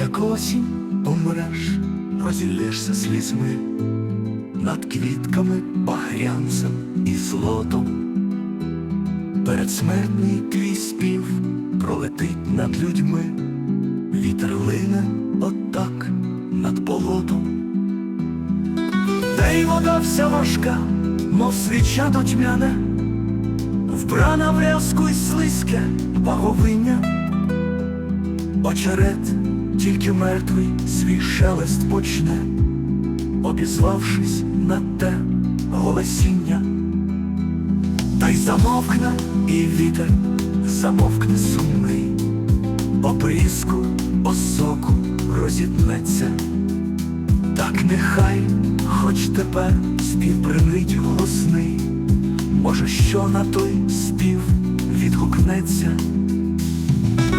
як осінь, помреш, розіллєшся слізьми над квітками, багрянцем і злотом. Передсмертний твій спів пролетить над людьми, вітер лине отак над болотом. Та й вода вся важка, мов свіча дотьмяне, вбрана в рязку й слизьке баговиння. Очерет тільки мертвий свій шелест почне, обізвавшись на те голосіння. Та й замовкне, і вітер замовкне сумний, Опріску осоку розітнеться. Так нехай, хоч тепер спів принить голосний, може, що на той спів відгукнеться,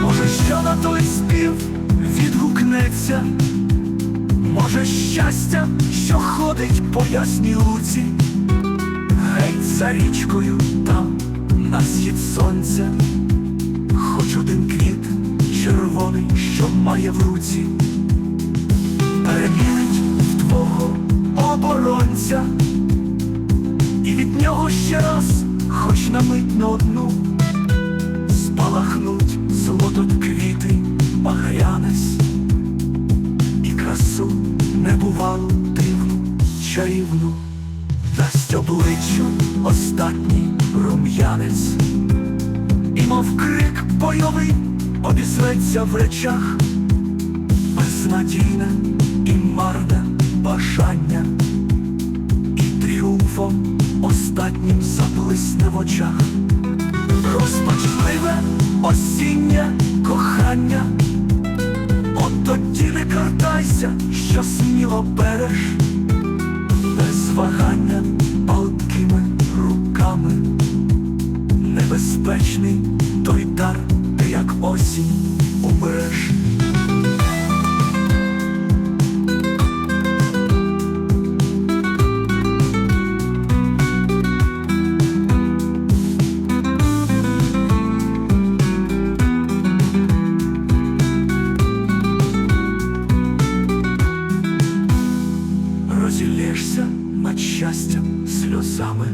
може, що на той спів відгукнеться, може, щастя, що ходить по ясній луці, геть за річкою там на схід сонця, хоч один квіт червоний, що має в руці. Перемінить в твого оборонця, і від нього ще раз, хоч на мить на одну, небувалу дивну, чарівну, дасть обличчю остатній рум'янець, і мов крик бойовий обізветься в речах. Безнадійне і марне бажання, і тріумфом остатнім заблисне в очах, розпачливе осіннє кохання, от не картайся, що сміло береш, без вагання палкими руками, небезпечний той дар, як осінь. смієшся над щастям слезами.